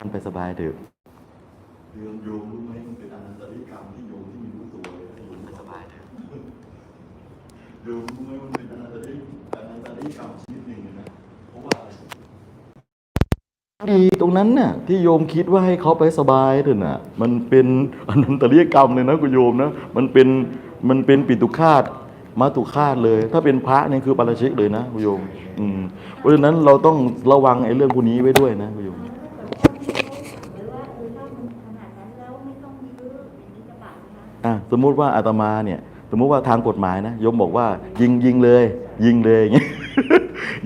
มันไปสบายเถอะเรื่องโยมรู้ไหมมันเป็นอนันตริกรรมที่โยมที่ไม่รู้ตัวเลยถ้าโยมไปสบายเถอะโยมรู้ไหมมันเป็นอนันตริอนันตริกรรมชนิดหนึ่งเลยนะเพราะว่าอะไรดีตรงนั้นน่ะที่โยมคิดว่าให้เขาไปสบายเถอะน่ะ มันเป็นอนันตริยกรรมเลยนะคุณโยมนะมันเป็นมันเป็นปิตุคาตมาตุคาตเลย ถ้าเป็นพระเนี่ยคือปาราชิกเลยนะคุณโยม อืมเพราะฉะนั้นเราต้องระวังไอ้เรื่องพวกนี้ไว้ด้วยนะคุณโยม หรือว่าเออถ้ามันขนาดนั้นแล้วไม่ต้องยื้ออย่างนี้จะบาปนะคะ อะ สมมุติว่าอาตมาเนี่ยสมมุติว่าทางกฎหมายนะโยมบอกว่า ยิงยิงเลย ยิงเลยอย่างเงี้ย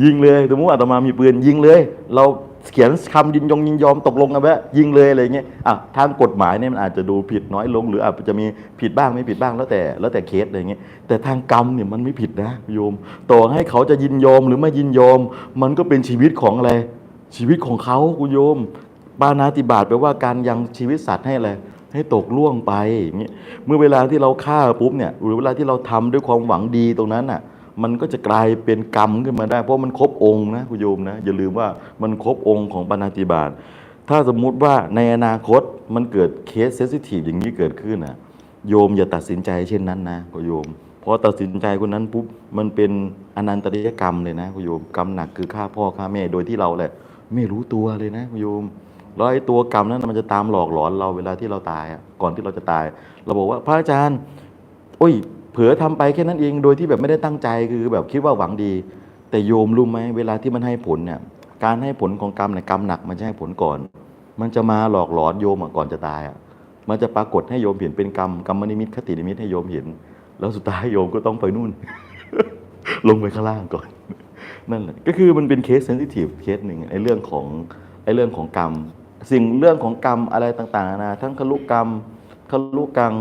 ยิงเลยสมมุติอาตมามีปืนยิงเลย เราเขียนคำยินยงยินยอมตกลงกันไว้ยิงเลยอะไรเงี้ยอะทางกฎหมายเนี่ยมันอาจจะดูผิดน้อยลง หรืออาจจะมีผิดบ้างไม่ผิดบ้างแล้วแต่แล้วแต่เคสอะไรเงี้ยแต่ทางกรรมเนี่ยมันไม่ผิดนะโยม ต่อให้เขาจะยินยอมหรือไม่ยินยอม มันก็เป็นชีวิตของอะไรชีวิตของเขาคุณโยมปานาติบาตแปลว่าการยังชีวิตสัตว์ให้อะไร ให้ตกล่วงไป เมื่อเวลาที่เราฆ่าปุ๊บเนี่ยหรือเวลาที่เราทำด้วยความหวังดีตรงนั้นอะมันก็จะกลายเป็นกรรมขึ้นมาได้ เพราะมันครบองค์นะคุณโยมนะอย่าลืมว่ามันครบองค์ของปานาติบาตถ้าสมมุติว่าในอนาคตมันเกิดเคสเซนซิทีฟอย่างนี้เกิดขึ้นนะโยมอย่าตัดสินใจเช่นนั้นนะคุณโยมพอตัดสินใจคนนั้นปุ๊บมันเป็นอนันตริยกรรมเลยนะคุณโยมกรรมหนักคือฆ่าพ่อฆ่าแม่โดยที่เราแหละ ไม่รู้ตัวเลยนะคุณโยม แล้วไอ้ตัวกรรมนั้นมันจะตามหลอกหลอนเราเวลาที่เราตายอะก่อนที่เราจะตาย เราบอกว่าพระอาจารย์ โอ้ย เผลอทำไปแค่นั้นเองโดยที่แบบไม่ได้ตั้งใจคือแบบคิดว่าหวังดี แต่โยมรู้ไหมเวลาที่มันให้ผลเนี่ยการให้ผลของกรรมเนี่ยกรรมหนักมันจะให้ผลก่อน มันจะมาหลอกหลอนโยมก่อนจะตายอะมันจะปรากฏให้โยมเห็นเป็นกรรมกรรมนิมิตคตินิมิตให้โยมเห็น แล้วสุดท้ายโยมก็ต้องไปนู่น ลงไปข้างล่างก่อนนั่นแหละก็คือมันเป็นเคสเซนซิทีฟเคสหนึ่งไอ้เรื่องของไอ้เรื่องของกรรม สิ่งเรื่องของกรรมอะไรต่างๆนานาทั้งคลุกรรมคลุกัง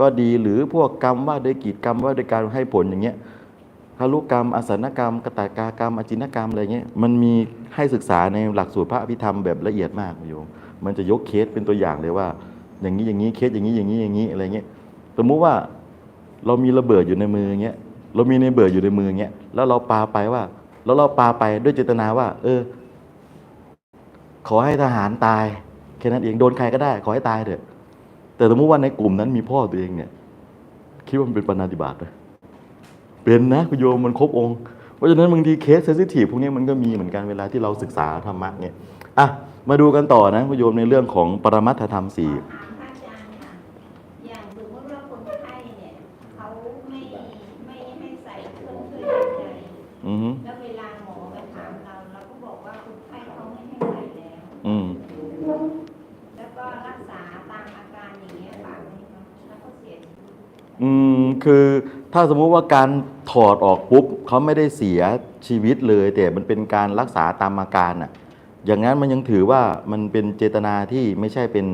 ก็ดีหรือพวกกรรมว่าด้วยกีจกรรมว่าด้วยการให้ผลอย่างเงี้ยคลุกรรมอสันกรรมกตากากรรมอจินกรรมอะไรเงี้ยมันมีให้ศึกษาในหลักสูตรพระอภิธรรมแบบละเอียดมากโยมมันจะยกเคสเป็นตัวอย่างเลยว่า อย่างนี้อย่างนี้เคสอย่างนี้อย่างนี้อย่างนี้อะไรเงี้ยสมมุติว่าเรามีระเบิดอยู่ในมือเงี้ยเรามีในเบิดอยู่ในมือเงี้ยแล้วเราปาไปว่า แล้วเราปาไปด้วยเจตนาว่า เออ ขอให้ทหารตายแค่นั้นเองโดนใครก็ได้ ขอให้ตายเถอะแต่สมมติว่าในกลุ่มนั้นมีพ่อตัวเองเนี่ย คิดว่ามันเป็นปณาติบาตเป็นนะคุณโยมมันครบองค์เพราะฉะนั้นบางทีเคสเซนซิทีฟพวกนี้มันก็มีเหมือนกันเวลาที่เราศึกษาธรรมะเนี่ยอะมาดูกันต่อนะคุณโยมในเรื่องของปรมัตถธรรมสี่ ถามพระอาจารย์ค่ะ อย่างสมมติว่าคนไข้เนี่ยเขาไม่ไม่ให้ใส่เครื่องช่วยหายใจ อือฮึ แล้วเวลาหมอมาถามเราเราก็บอกว่าคนไข้เขาไม่ให้ใส่แล้ว อืม แล้วก็รักษาตามอาการอย่างเงี้ยบาปไหมคะแล้วก็เสียชีวิต อืมคือ ถ้าสมมุติว่าการถอดออกปุ๊บเขาไม่ได้เสียชีวิตเลย แต่มันเป็นการรักษาตามอาการอะ อย่างนั้นมันยังถือว่ามันเป็นเจตนาที่ไม่ใช่เป็น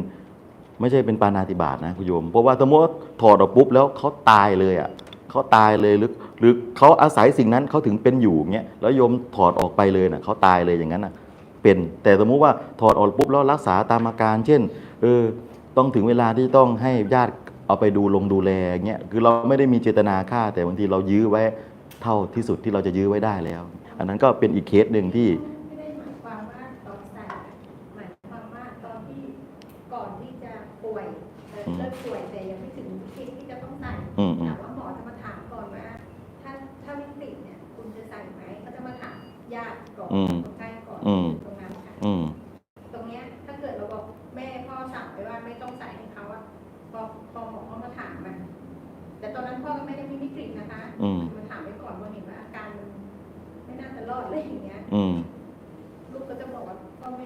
ไม่ใช่เป็นปานาติบาตนะคุณโยม เพราะว่าสมมติว่าถอดออกปุ๊บแล้วเขาตายเลยอะเขาตายเลยหรือหรือเขาอาศัยสิ่งนั้นเขาถึงเป็นอยู่เงี้ยแล้วโยมถอดออกไปเลยน่ะเขาตายเลยอย่างนั้นน่ะเป็น แต่สมมุติว่าถอดออกปุ๊บแล้วรักษาตามอาการ เช่นเออต้องถึงเวลาที่ต้องให้ญาติ เอาไปดูลงดูแลเงี้ยคือเราไม่ได้มีเจตนาฆ่า แต่บางทีเรายื้อไว้เท่าที่สุดที่เราจะยื้อไว้ได้แล้ว อันนั้นก็เป็นอีกเคสหนึ่งที่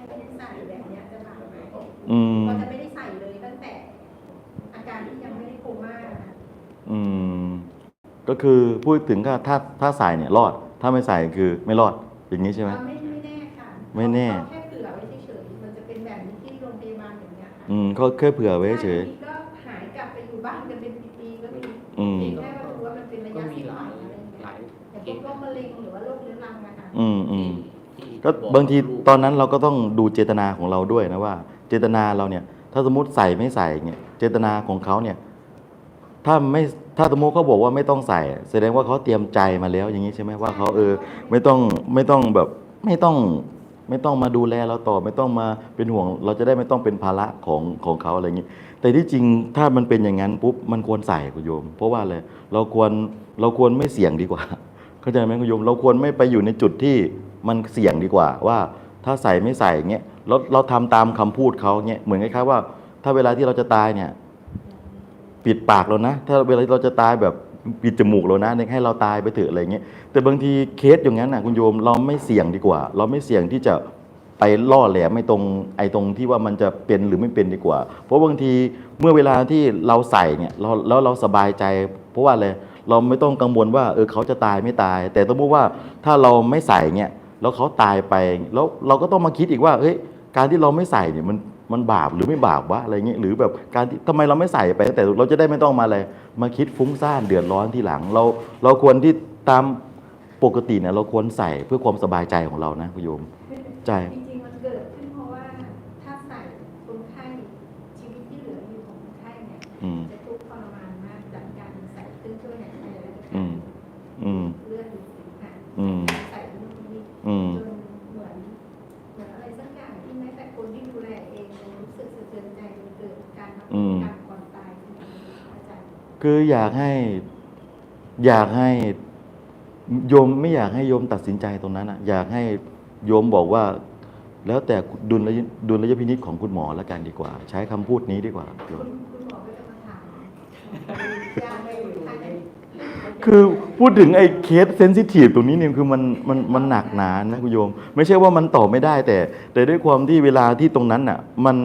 ไม่ได้ใส่แบบเนี้ยจะมาไหมอืมก็จะไม่ได้ใส่เลยตั้งแต่ อาการที่ยังไม่ได้โคม่านะคะอืม ก็คือพูดถึงก็ถ้าถ้าใส่เนี่ยรอด ถ้าไม่ใส่คือไม่รอดอย่างนี้ใช่ไหมก็ไม่ไม่แน่ค่ะไม่แน่เขาแค่เผื่อไว้เฉยๆมันจะเป็นแบบนี้ที่โรงพยาบาลอย่างเงี้ยค่ะอืมเขาแค่เผื่อไว้เฉย บางทีก็หายกลับไปอยู่บ้านกันเป็นปีๆก็มีอืม เพียงแค่ว่ารู้ว่ามันเป็นระก็ยะมีสี่หลายอะไรอย่างเงี้ยหลายอย่างพวกโรคมะเร็งหรือว่าโรคเรื้อรังนะคะอืมอืมที่ ก็บางทีตอนนั้นเราก็ต้องดูเจตนาของเราด้วยนะว่า เจตนาเราเนี่ย ถ้าสมมติใส่ไม่ใส่เนี่ยเจตนาของเขาเนี่ย ถ้าไม่ถ้าสมมติเขาบอกว่าไม่ต้องใส่ แสดงว่าเขาเตรียมใจมาแล้ว อย่างนี้ใช่ไหมว่าเขาเออ ไม่ต้องไม่ต้องแบบไม่ต้องไม่ต้องมาดูแลเราต่อไม่ต้องมาเป็นห่วง เราจะได้ไม่ต้องเป็นภาระของของเขาอะไรอย่างนี้ แต่ที่จริงถ้ามันเป็นอย่างนั้นปุ๊บมันควรใส่คุณโยม เพราะว่าอะไรเราควรเราควรไม่เสี่ยงดีกว่า เข้าใจไหมคุณโยม เราควรไม่ไปอยู่ในจุดที่ มันเสี่ยงดีกว่าว่าถ้าใส่ไม่ใส่เงี้ยเราเราทำตามคำพูดเขาเงี้ยเหมือนคล้ายๆว่า ถ้าเวลาที่เราจะตายเนี่ย ปิดปากเรานะ ถ้าเวลาที่เราจะตายแบบปิดจมูกเรานะเนี่ยให้เราตายไปเถอะอะไรเงี้ยแต่บางทีเคสอย่างนั้นนะคุณโยมเราไม่เสี่ยงดีกว่า เราไม่เสี่ยงที่จะไปล่อแหลมไม่ตรงไอ้ตรงที่ว่ามันจะเป็นหรือไม่เป็นดีกว่า เพราะบางทีเมื่อเวลาที่เราใส่เนี่ยเราแล้วเราสบายใจ เพราะว่าอะไรเราไม่ต้องกังวลว่าเออเขาจะตายไม่ตาย แต่สมมติว่าถ้าเราไม่ใส่เนี่ย แล้วเขาตายไปแล้วเราก็ต้องมาคิดอีกว่าเฮ้ยการที่เราไม่ใส่เนี่ยมันมันบาปหรือไม่บาปวะอะไรเงี้ยหรือแบบการที่ทำไมเราไม่ใส่ไปตั้งแต่เราจะได้ไม่ต้องมาอะไรมาคิดฟุ้งซ่านเดือดร้อนทีหลัง เราเราควรที่ตามปกติเนี่ยเราควรใส่เพื่อความสบายใจของเรานะคุณโยมใจ คืออยากให้อยากให้โยมไม่อยากให้โยมตัดสินใจตรงนั้นอะอยากให้โยมบอกว่า แล้วแต่ดุลยดุลยพินิจของคุณหมอแล้วกันดีกว่า ใช้คำพูดนี้ดีกว่าโยคุมณคุณหมอก็จะมาถามยาไม่อยู่ท่านคือพูดถึงไอ้เคสเซนซิทีฟตรงนี้เนี่ยคือมันมันมันหนักหนานะคุณโยม ไม่ใช่ว่ามันตอบไม่ได้แต่ แต่ด้วยความที่เวลาที่ตรงนั้นน่ะมัน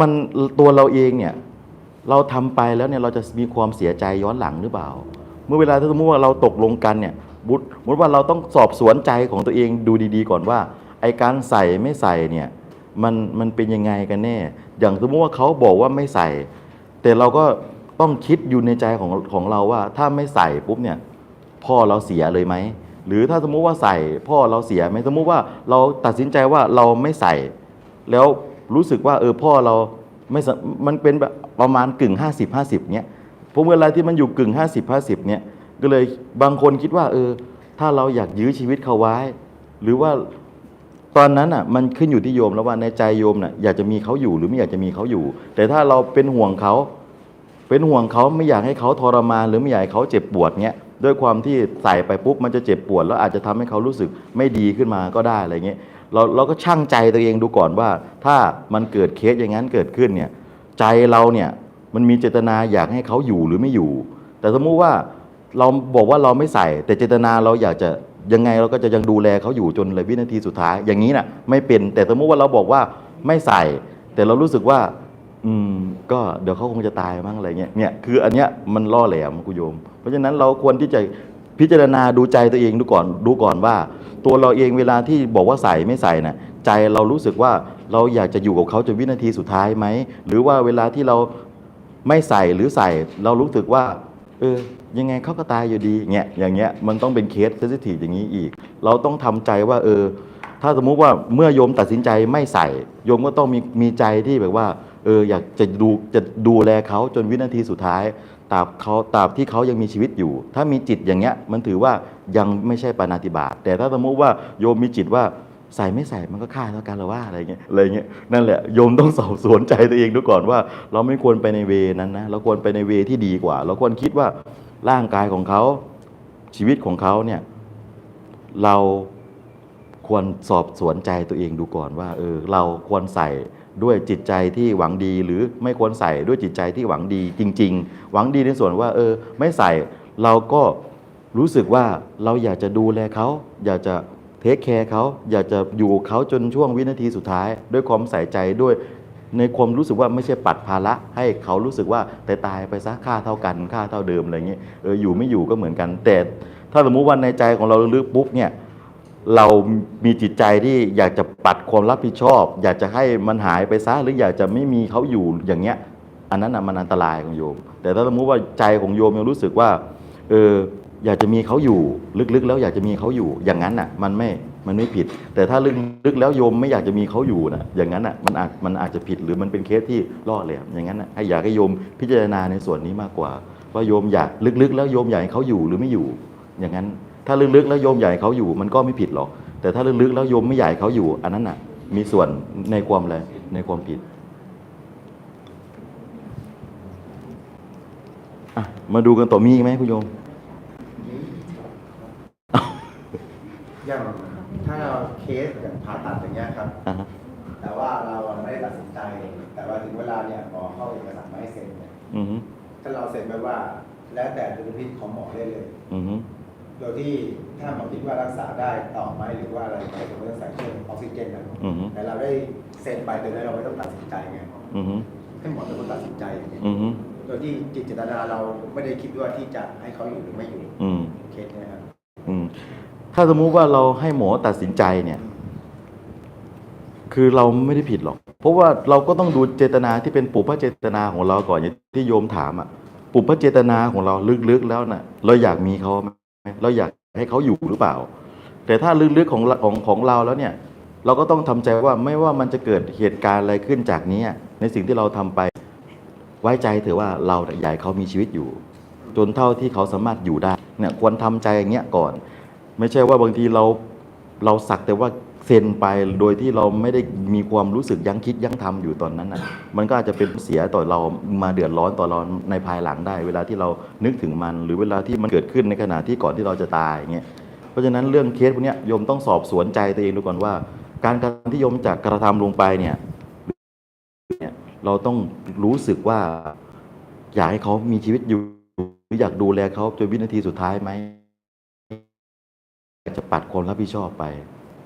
มันตัวเราเองเนี่ย เราทำไปแล้วเนี่ยเราจะมีความเสียใจย้อนหลังหรือเปล่า เมื่อเวลาที่สมมติว่าเราตกลงกันเนี่ยบุตสมมติว่าเราต้องสอบสวนใจของตัวเองดูดีๆ ก่อนว่าไอการใส่ไม่ใส่เนี่ยมันมันเป็นยังไงกันแน่ อย่างสมมติว่าเขาบอกว่าไม่ใส่ แต่เราก็ต้องคิดอยู่ในใจของของเราว่า ถ้าไม่ใส่ปุ๊บเนี่ยพ่อเราเสียเลยไหมหรือถ้าสมมุติว่าใส่พ่อเราเสียไหมสมมุติว่าเราตัดสินใจว่าเราไม่ใส่ แล้วรู้สึกว่าเออพ่อเรา ไม่สมันเป็นแบบประมาณกึ่ง 50 50เนี้ยเพราะเวลาที่มันอยู่กึ่ง 50 50เนี้ยก็เลยบางคนคิดว่า เออ ถ้าเราอยากยื้อชีวิตเขาไว้ หรือว่าตอนนั้นอะมันขึ้นอยู่ที่โยมแล้วว่าในใจโยมน่ะอยากจะมีเขาอยู่หรือไม่อยากจะมีเขาอยู่ แต่ถ้าเราเป็นห่วงเขาเป็นห่วงเขาไม่อยากให้เขาทรมานหรือไม่อยากให้เขาเจ็บปวดเงี้ยด้วยความที่ใส่ไปปุ๊บมันจะเจ็บปวด แล้วอาจจะทำให้เขารู้สึกไม่ดีขึ้นมาก็ได้อะไรเงี้ย เราเราก็ช่างใจตัวเองดูก่อนว่า ถ้ามันเกิดเคสอย่างนั้นเกิดขึ้นเนี่ยใจเราเนี่ยมันมีเจตนาอยากให้เขาอยู่หรือไม่อยู่ แต่สมมุติว่าเราบอกว่าเราไม่ใส่ แต่เจตนาเราอยากจะยังไงเราก็จะยังดูแลเขาอยู่จนเลยวินาทีสุดท้าย อย่างนี้น่ะไม่เป็นแต่สมมุติว่าเราบอกว่าไม่ใส่ แต่เรารู้สึกว่า อืม ก็เดี๋ยวเขาคงจะตายมั้งอะไรเงี้ยเนี่ยคืออันเนี้ยมันล่อแหลมคุณโยม เพราะฉะนั้นเราควรที่จะ พิจารณาดูใจตัวเองดูก่อนดูก่อนว่า ตัวเราเองเวลาที่บอกว่าใส่ไม่ใส่น่ะใจเรารู้สึกว่าเราอยากจะอยู่กับเขาจนวินาทีสุดท้ายไหมหรือว่าเวลาที่เราไม่ใส่หรือใส่เรารู้สึกว่า เออ ยังไงเขาก็ตายอยู่ดีเงี้ยอย่างเงี้ยมันต้องเป็นเคสเซนซิทีฟอย่างนี้อีก เราต้องทำใจว่า เออ ถ้าสมมุติว่าเมื่อโยมตัดสินใจไม่ใส่ โยมก็ต้องมีมีใจที่แบบว่า เออ อยากจะดูจะดูแลเขาจนวินาทีสุดท้าย ตราบเขาตราบที่เขายังมีชีวิตอยู่ ถ้ามีจิตอย่างเงี้ยมันถือว่ายังไม่ใช่ปานาติบาตแต่ถ้าสมมุติว่าโยมมีจิตว่าใส่ไม่ใส่มันก็ฆ่าเท่ากันหรือว่าอะไรเงี้ยอะไรเงี้ยนั่นแหละโยมต้องสอบสวนใจตัวเองดูก่อนว่า เราไม่ควรไปในเวนั้นนะเราควรไปในเวที่ดีกว่า เราควรคิดว่าร่างกายของเขาชีวิตของเขาเนี่ยเราควรสอบสวนใจตัวเองดูก่อนว่าเออเราควรใส่ ด้วยจิตใจที่หวังดีหรือไม่ควรใส่ด้วยจิตใจที่หวังดีจริง ๆ หวังดีในส่วนว่า เออ ไม่ใส่เราก็รู้สึกว่าเราอยากจะดูแลเขาอยากจะเทคแคร์เขาอยากจะอยู่เขาจนช่วงวินาทีสุดท้าย ด้วยความใส่ใจด้วยในความรู้สึกว่าไม่ใช่ปัดภาระให้เขารู้สึกว่าแต่ตายไปซะค่าเท่ากันค่าเท่าเดิมอะไรเงี้ยเอออยู่ไม่อยู่ก็เหมือนกันแต่ถ้าสมมุติว่าในใจของเราลึกปุ๊บเนี่ย เรามีจิตใจที่อยากจะปัดความรับผิดชอบ อยากจะให้มันหายไปซะหรืออยากจะไม่มีเขาอยู่อย่างเงี้ย อันนั้นน่ะมันอันตรายของโยม แต่ถ้าสมมติว่าใจของโยมยังรู้สึกว่าเอออยากจะมีเขาอยู่ลึกๆ แล้วอยากจะมีเขาอยู่อย่างนั้นน่ะ มันไม่มันไม่ผิด แต่ถ้าลึกๆแล้วโยมไม่อยากจะมีเขาอยู่นะอย่างนั้นน่ะมันอาจมันอาจจะผิดหรือมันเป็นเคสที่ล่อแหลมอย่างนั้นน่ะให้อยากให้โยมพิจารณาในส่วนนี้มากกว่า ว่าโยมอยากลึกๆ แล้วโยมอยากให้เขาอยู่หรือไม่อยู่อย่างนั้น ถ้าลึกๆแล้วโยมอยากให้เขาอยู่มันก็ไม่ผิดหรอก แต่ถ้าลึกๆแล้วโยมไม่อยากให้เขาอยู่ อันนั้นน่ะ มีส่วนในความอะไรในความผิดอะมาดูกันต่อมีอีกไหมคุณโยมอย่างถ้าเราเคสอย่างผ่าตัดอย่างเงี้ยครับอ่าฮะแต่ว่าเราไม่ได้ตัดสินใจ แต่ว่าถึงเวลาเนี่ยหมอเข้าเอกสารมาให้เซ็นเนี่ยอือฮึถ้าเราเซ็นไปว่า แล้วแต่ดุลพินิจของหมอได้เลยอือฮึ โดยที่ถ้าหมอคิดว่ารักษาได้ต่อไหมหรือว่าอะไรไหมสมมติต้องใส่เครื่องออกซิเจนนะอือฮึ แต่เราได้เซ็นไปโดยที่เราไม่ต้องตัดสินใจไงอือฮึให้หมอเป็นคนตัดสินใจอย่างเงี้ยอือฮึโดยที่จิตเจตนาเราไม่ได้คิดว่าที่จะให้เขาอยู่หรือไม่อยู่อืมเคสเนี้ยครับอืมถ้าสมมุติว่าเราให้หมอตัดสินใจเนี่ย คือเราไม่ได้ผิดหรอก เพราะว่าเราก็ต้องดูเจตนาที่เป็นปุพพเจตนาของเราก่อนอย่างที่โยมถามอะปุพพเจตนาของเราลึกๆแล้วน่ะ เราอยากมีเขาไหม เราอยากให้เขาอยู่หรือเปล่า แต่ถ้าลึกๆของของของเราแล้วเนี่ย เราก็ต้องทำใจว่าไม่ว่ามันจะเกิดเหตุการณ์อะไรขึ้นจากนี้ในสิ่งที่เราทำไปไว้ใจเถอะว่าเราอยากเขามีชีวิตอยู่ จนเท่าที่เขาสามารถอยู่ได้เนี่ยควรทำใจอย่างเงี้ยก่อน ไม่ใช่ว่าบางทีเราเราสักแต่ว่า ซ็นไปโดยที่เราไม่ได้มีความรู้สึกยั้งคิดยั้งทำอยู่ตอนนั้นนะมันก็อาจจะเป็นเสียต่อเรามาเดือดร้อนต่อเราในภายหลังได้ เวลาที่เรานึกถึงมัน หรือเวลาที่มันเกิดขึ้นในขณะที่ก่อนที่เราจะตายอย่างเงี้ยเพราะฉะนั้นเรื่องเคสพวกนี้โยมต้องสอบสวนใจตัวเองดูก่อนว่า การกระทำที่โยมจะกระทำลงไปเนี่ยเนี่ยเราต้องรู้สึกว่าอยากให้เขามีชีวิตอยู่หรืออยากดูแลเขาจนวินาทีสุดท้ายไหมจะปัดความรับผิดชอบไป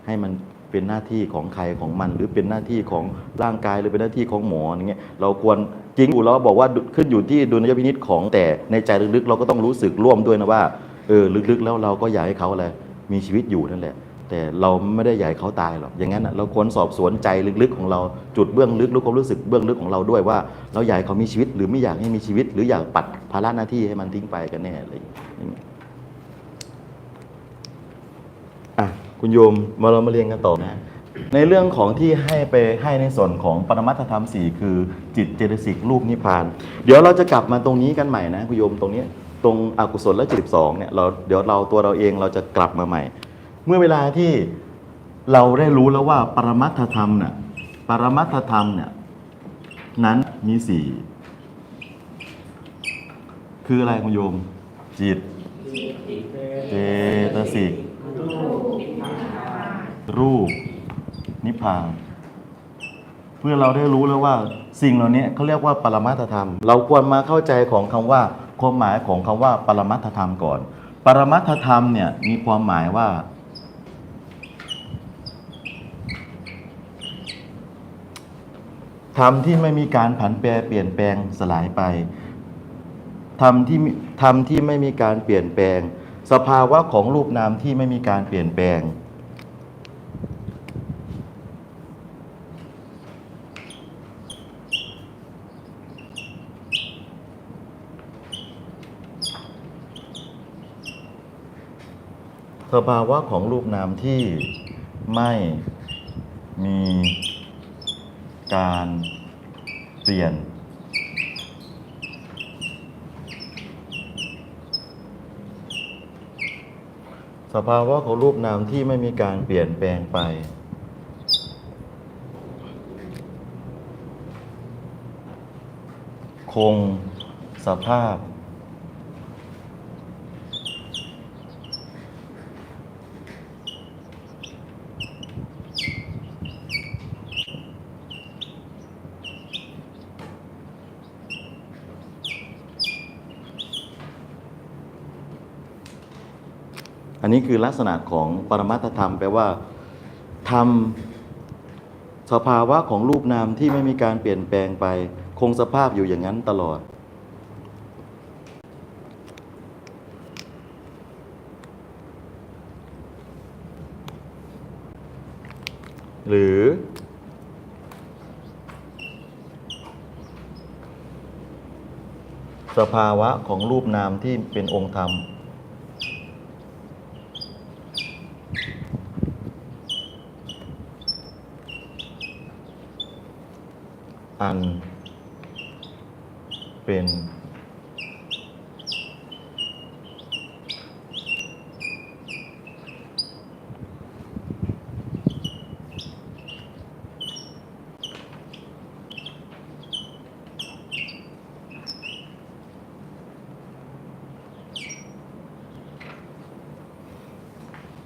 ให้มัน เป็นหน้าที่ของใครของมัน หรือเป็นหน้าที่ของร่างกายหรือเป็นหน้าที่ของหมออย่างเงี้ยเราควรจริงอยู่แล้วบอกว่าขึ้นอยู่ที่ดุลยพินิจของแต่ในใจลึกๆ เราก็ต้องรู้สึกร่วมด้วยนะว่าเออลึกๆ แล้วเราก็อยากให้เขาอะไรมีชีวิตอยู่นั่นแหละ แต่เราไม่ได้อยากให้เขาตายหรอกอย่างนั้นเราควรสอบสวนใจลึกๆ ของเราจุดเบื้องลึกหรือความรู้สึกเบื้องลึกของเราด้วยว่า เราอยากให้เขามีชีวิต หรือไม่อยากให้มีชีวิต หรืออยากปัดภาระหน้าที่ให้มันทิ้งไปกันแน่อะไรอย่างเงี้ยอะ คุณโยมมาเรามาเรียนกันต่อนะ ในเรื่องของที่ให้ไปให้ในส่วนของปรมัตถธรรมสี่คือจิตเจตสิกรูปนิพพาน เดี๋ยวเราจะกลับมาตรงนี้กันใหม่นะคุณโยมตรงนี้ตรงอกุศลและจิตสองเนี่ยเราเดี๋ยวเราตัวเราเองเราจะกลับมาใหม่ เมื่อเวลาที่เราได้รู้แล้วว่าปรมัตถธรรมเนี่ยปรมัตถธรรมเนี่ยนั้นมีสี่คืออะไรคุณโยม จิต เจตสิก รูป นิพพาน เพื่อเราได้รู้แล้วว่าสิ่งเหล่านี้เขาเรียกว่าปรมัตธรรม เราควรมาเข้าใจของคำว่าความหมายของคำว่าปรมัตธรรมก่อน ปรมัตธรรมเนี่ยมีความหมายว่า ธรรมที่ไม่มีการผันแปรเปลี่ยนแปลงสลายไป ธรรมที่ธรรมที่ไม่มีการเปลี่ยนแปลง สภาวะของรูปนามที่ไม่มีการเปลี่ยนแปลง สภาวะของรูปนามที่ไม่มีการเปลี่ยน สภาวะของรูปนามที่ไม่มีการเปลี่ยนแปลงไป คงสภาพ อั นี้คือลักษณะของปรมัตธรรมแปลว่าธรรมสภาวะของรูปนามที่ไม่มีการเปลี่ยนแปลงไป คงสภาพอยู่อย่างนั้นตลอด หรือ สภาวะของรูปนามที่เป็นองค์ธรรม อันเป็น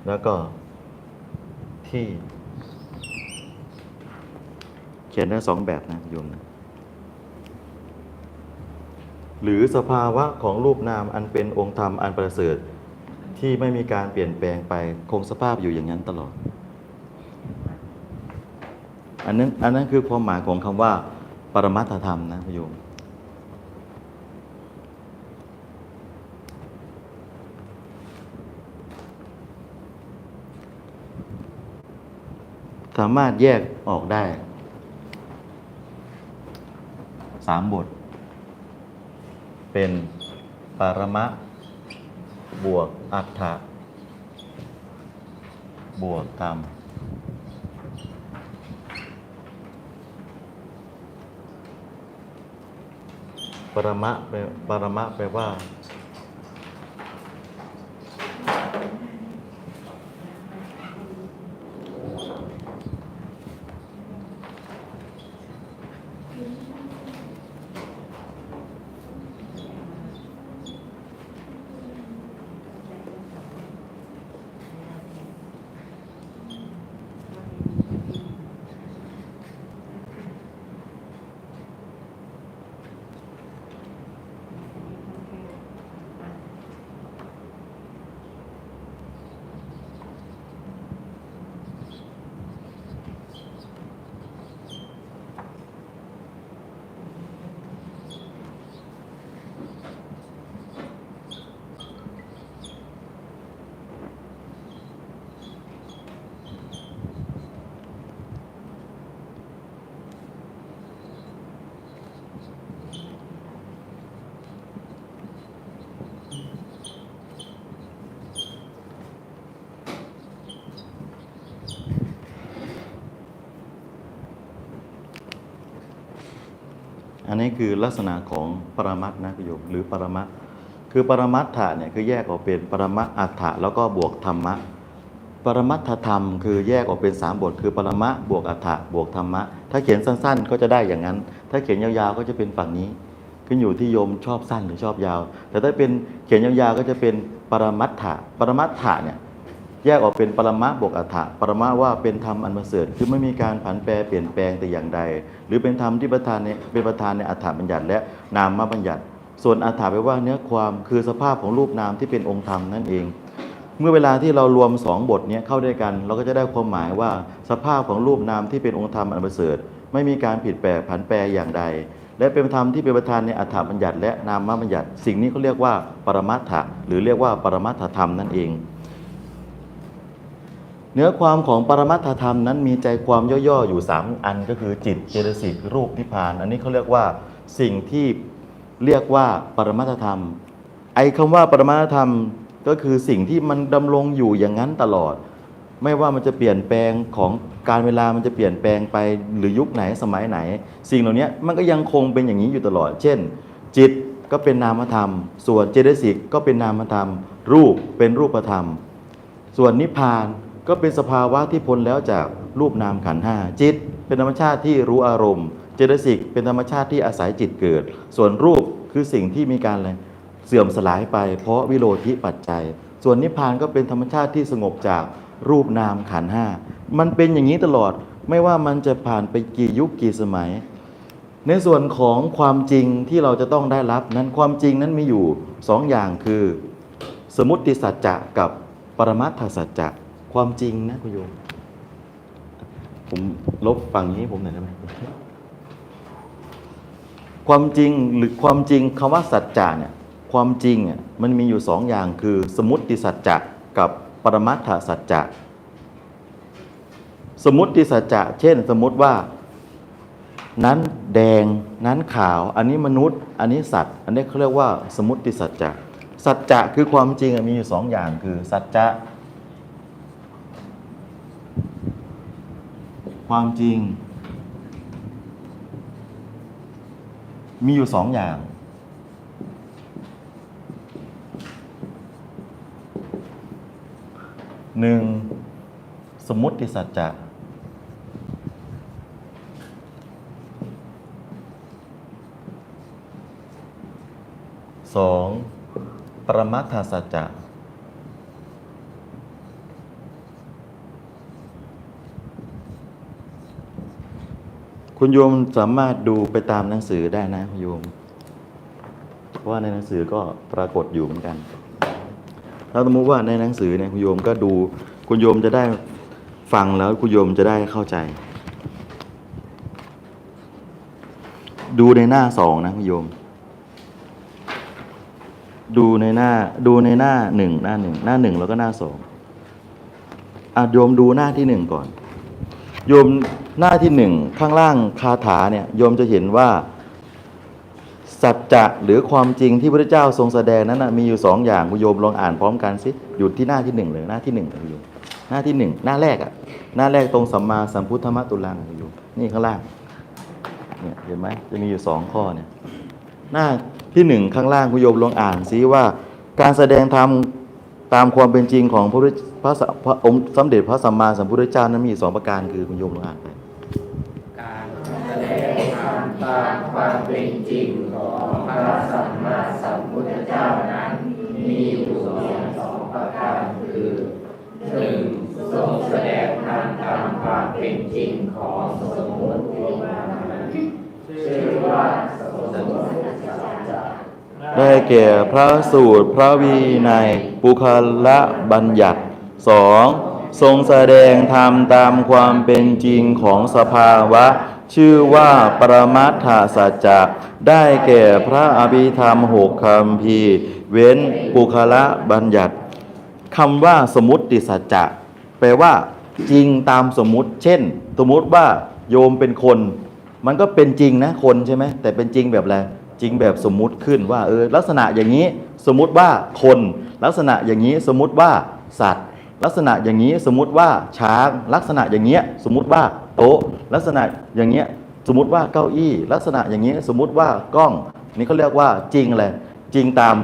แล้วก็ที่ เขียนได้สองแบบนะโยมนะหรือสภาวะของรูปนามอันเป็นองค์ธรรมอันประเสริฐที่ไม่มีการเปลี่ยนแปลงไปคงสภาพอยู่อย่างนั้นตลอด อันนั้นอันนั้นคือความหมายของคำว่า ปรมัตถธรรมนะโยม สามารถแยกออกได้ สามบท เป็นปรมะ บวกอัฏฐะบวกธรรมปรมะแปปรมะแปลว่า นนี้คือลักษณะของปรมัตถนะโยมหรือปรมัตถคือปรมัตถะเนี่ยคือแยกออกเป็นปรมะอัฏฐะแล้วก็บวกธรรมะ ปรมัตถธรรม คือแยกออกเป็นสามบท คือปรมะบวกอัฏฐะบวกธรรมะ ถ้าเขียนสั้นๆ ก็จะได้อย่างนั้น ถ้าเขียนยาวๆก็จะเป็นฝั่งนี้ ขึ้นอยู่ที่โยมชอบสั้นหรือชอบยาว แต่ถ้าเป็นเขียนยาวๆก็จะเป็นปรมัตถะปรมัตถะเนี่ย แยกออกเป็นปรมะบวกอัฏฐะปรมะว่าเป็นธรรมอันประเสริฐคือไม่มีการผันแปรเปลี่ยนแปลงแต่อย่างใด หรือเป็นธรรมที่ประธานในเป็นประธานในอัฏฐบัญญัติ และนามบัญญัติ ส่วนอัฏฐะแปลว่าเนื้อความคือสภาพของรูปนามที่เป็นองค์ธรรมนั่นเอง เมื่อเวลาที่เรารวมสองบทนี้เข้าด้วยกัน เราก็จะได้ความหมายว่าสภาพของรูปนามที่เป็นองค์ธรรมอันประเสริฐไม่มีการผิดแปลผันแปรอย่างใด และเป็นธรรมที่เป็นประธานในอัฏฐบัญญัติ และนามบัญญัติ สิ่งนี้เขาเรียกว่าปรมัตถะหรือเรียกว่าปรมัตถธรรมนั่นเอง เนื้อความของปรมัตถธรรมนั้นมีใจความย่อๆอยู่ 3 อันก็คือจิตเจตสิกรูปนิพพาน อันนี้เขาเรียกว่าสิ่งที่เรียกว่าปรมัตถธรรม ไอ้คำว่าปรมัตถธรรมก็คือสิ่งที่มันดำรงอยู่อย่างนั้นตลอด ไม่ว่ามันจะเปลี่ยนแปลงของการเวลามันจะเปลี่ยนแปลงไปหรือยุคไหนสมัยไหน สิ่งเหล่านี้มันก็ยังคงเป็นอย่างนี้อยู่ตลอด เช่น จิตก็เป็นนามธรรม ส่วนเจตสิกก็เป็นนามธรรม รูปเป็นรูปธรรม ส่วนนิพพาน ก็เป็นสภาวะที่พ้นแล้วจากรูปนามขันห้าจิต เป็นธรรมชาติที่รู้อารมณ์ เจตสิกเป็นธรรมชาติที่อาศัยจิตเกิด ส่วนรูปคือสิ่งที่มีการอะไรเสื่อมสลายไป เพราะวิโรธิปัจจัย ส่วนนิพพานก็เป็นธรรมชาติที่สงบจากรูปนามขันห้ามันเป็นอย่างนี้ตลอดไม่ว่ามันจะผ่านไปกี่ยุคกี่สมัย ในส่วนของความจริงที่เราจะต้องได้รับนั้นความจริงนั้นมีอยู่สองอย่างคือ สมุติสัจจะกับปรมัตถสัจจะ ความจริงนะคุณโยม ผมลบฝั่งนี้ให้ผมหน่อยได้ไหมความจริงหรือความจริงคำว่าสัจจะเนี่ยความจริงเนี่ยมันมีอยู่สองอย่างคือ สมุติสัจจะกับปรมัตถสัจจะสมุติสัจจะเช่น สมมติว่า นั้นแดงนั้นขาว อันนี้มนุษย์ อันนี้สัตว์ อันนี้เขาเรียกว่า สมุติสัจจะสัจจะคือความจริงมีอยู่สองอย่างคือ สัจจะ ความจริง มีอยู่สองอย่าง หนึ่งสมมติสัจจะสองปรมัตถสัจจะ คุณโยมสามารถดูไปตามหนังสือได้นะคุณโยม เพราะว่าในหนังสือก็ปรากฏอยู่เหมือนกัน ถ้าสมมติว่าในหนังสือเนี่ยคุณโยมก็ดู คุณโยมจะได้ฟังแล้วคุณโยมจะได้เข้าใจ ดูในหน้าสองนะคุณโยม ดูในหน้าดูในหน้าหนึ่งหน้าหนึ่งหน้าหนึ่งแล้วก็หน้าสองอะโยมดูหน้าที่หนึ่งก่อน โยม หน้าที่หนึ่งข้างล่างคาถาเนี่ยโยมจะเห็นว่า สัจจะหรือความจริงที่พระเจ้าทรงแสดงนั้นนะมีอยู่สองอย่างคุณโยมลองอ่านพร้อมกันสิอยู่ที่หน้าที่หนึ่งเลยหน้าที่หนึ่งคุณโยมหน้าที่หนึ่งหน้าแรกอะหน้าแรกตรงสัมมาสัมพุทธมตุลังคุณโยมนี่ข้างล่างเนี่ยเห็นไหมจะมีอยู่สองข้อเนี่ยหน้าที่หนึ่งข้างล่างคุณโยมลองอ่านซิว่า การแสดงธรรมตามความเป็นจริงของพระพระสพระองค์สมเด็จพระสัมมาสัมพุทธเจ้านั้นมีอยู่สองประการคือคุณโยมลองอ่านไป การแสดงธรรมตามความเป็นจริงของพระสัมมาสัมพุทธเจ้านั้น มีอยู่เพียงสองประการคือหนึ่งทรงแสดงธรรมตามความเป็นจริงของสมมติที่ว่านั้นชื่อว่าสมมติได้แก่พระสูตรพระวินัยปุคละบัญญัติสองทรงแสดงธรรมตามความเป็นจริงของสภาวะ ชื่อว่าปรมัตถสัจจะได้แก่พระอภิธรรมหกคำพีเว้นปุคละบัญญัติคำว่าสมมติสัจจะแปลว่า จริงตามสมมุติ เช่น สมมุติว่าโยมเป็นคน มันก็เป็นจริงนะคนใช่ไหมแต่เป็นจริงแบบอะไรจริงแบบสมมุติขึ้นว่าเออลักษณะอย่างนี้สมมุติว่าคน ลักษณะอย่างนี้สมมุติว่าสัตว์ ลักษณะอย่างนี้สมมุติว่าช้างลักษณะอย่างเงี้ยสมมุติว่าโต๊ะ ลักษณะอย่างเงี้ยสมมติว่าเก้าอี้ ลักษณะอย่างเงี้ยสมมติว่ากล้องนี่เขาเรียกว่าจริงอะไรจริงตาม